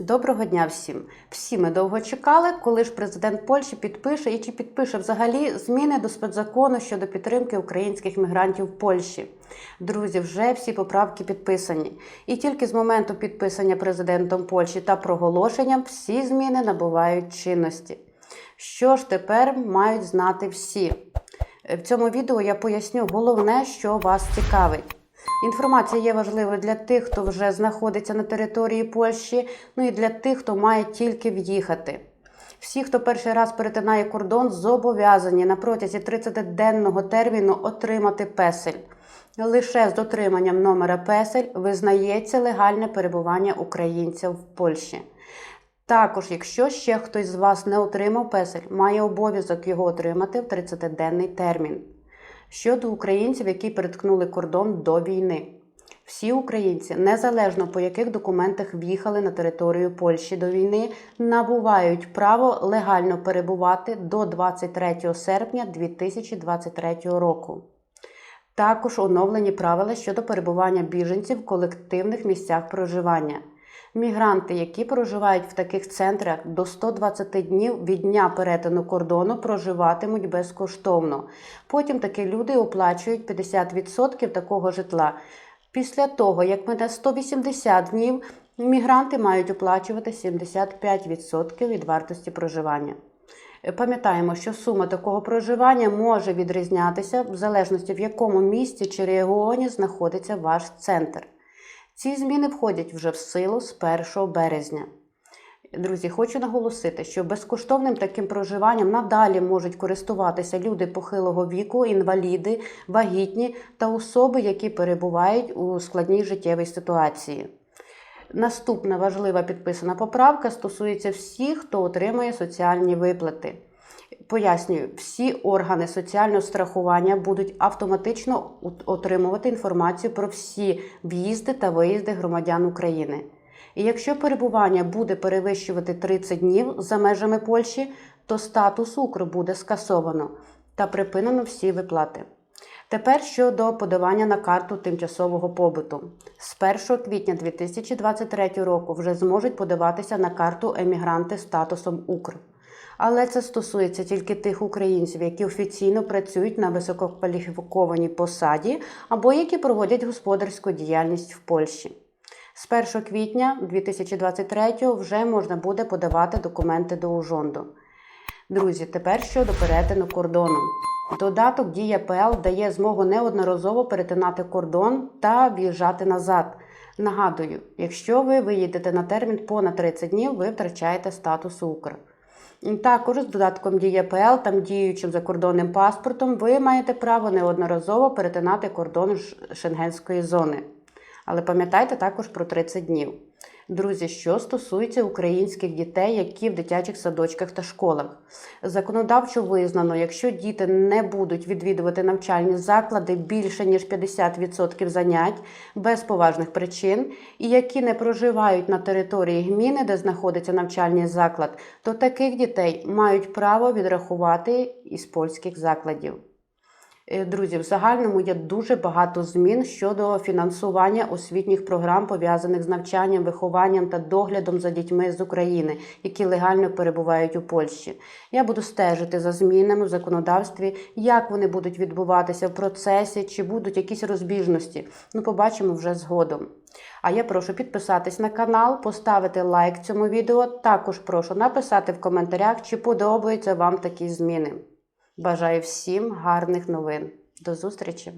Доброго дня всім! Всі ми довго чекали, коли ж президент Польщі підпише і чи підпише взагалі зміни до спецзакону щодо підтримки українських мігрантів в Польщі. Друзі, вже всі поправки підписані. І тільки з моменту підписання президентом Польщі та проголошенням всі зміни набувають чинності. Що ж тепер мають знати всі? В цьому відео я поясню головне, що вас цікавить. Інформація є важливою для тих, хто вже знаходиться на території Польщі, ну і для тих, хто має тільки в'їхати. Всі, хто перший раз перетинає кордон, зобов'язані на протязі 30-денного терміну отримати песель. Лише з дотриманням номера песель визнається легальне перебування українця в Польщі. Також, якщо ще хтось з вас не отримав песель, має обов'язок його отримати в 30-денний термін. Щодо українців, які переткнули кордон до війни. Всі українці, незалежно по яких документах в'їхали на територію Польщі до війни, набувають право легально перебувати до 23 серпня 2023 року. Також оновлені правила щодо перебування біженців в колективних місцях проживання. Мігранти, які проживають в таких центрах до 120 днів від дня перетину кордону, проживатимуть безкоштовно. Потім такі люди оплачують 50% такого житла. Після того, як мине 180 днів, мігранти мають оплачувати 75% від вартості проживання. Пам'ятаємо, що сума такого проживання може відрізнятися в залежності в якому місті чи регіоні знаходиться ваш центр. Ці зміни входять вже в силу з 1 березня. Друзі, хочу наголосити, що безкоштовним таким проживанням надалі можуть користуватися люди похилого віку, інваліди, вагітні та особи, які перебувають у складній життєвій ситуації. Наступна важлива підписана поправка стосується всіх, хто отримує соціальні виплати. Пояснюю, всі органи соціального страхування будуть автоматично отримувати інформацію про всі в'їзди та виїзди громадян України. І якщо перебування буде перевищувати 30 днів за межами Польщі, то статус Укр буде скасовано та припинено всі виплати. Тепер щодо подавання на карту тимчасового побуту. З 1 квітня 2023 року вже зможуть подаватися на карту емігранти статусом Укр. Але це стосується тільки тих українців, які офіційно працюють на висококваліфікованій посаді або які проводять господарську діяльність в Польщі. З 1 квітня 2023 вже можна буде подавати документи до ужонду. Друзі, тепер щодо перетину кордону. Додаток Дія ПЛ дає змогу неодноразово перетинати кордон та в'їжджати назад. Нагадую, якщо ви виїдете на термін понад 30 днів, ви втрачаєте статус Укр. Також з додатком ДієПЛ, там діючим закордонним паспортом, ви маєте право неодноразово перетинати кордон шенгенської зони. Але пам'ятайте також про 30 днів. Друзі, що стосується українських дітей, які в дитячих садочках та школах, законодавчо визнано, якщо діти не будуть відвідувати навчальні заклади більше ніж 50% занять без поважних причин, і які не проживають на території гміни, де знаходиться навчальний заклад, то таких дітей мають право відрахувати із польських закладів. Е, Друзі, в загальному є дуже багато змін щодо фінансування освітніх програм, пов'язаних з навчанням, вихованням та доглядом за дітьми з України, які легально перебувають у Польщі. Я буду стежити за змінами в законодавстві, як вони будуть відбуватися в процесі, чи будуть якісь розбіжності. Ну, побачимо вже згодом. А я прошу підписатись на канал, поставити лайк цьому відео. Також прошу написати в коментарях, чи подобаються вам такі зміни. Бажаю всім гарних новин. До зустрічі!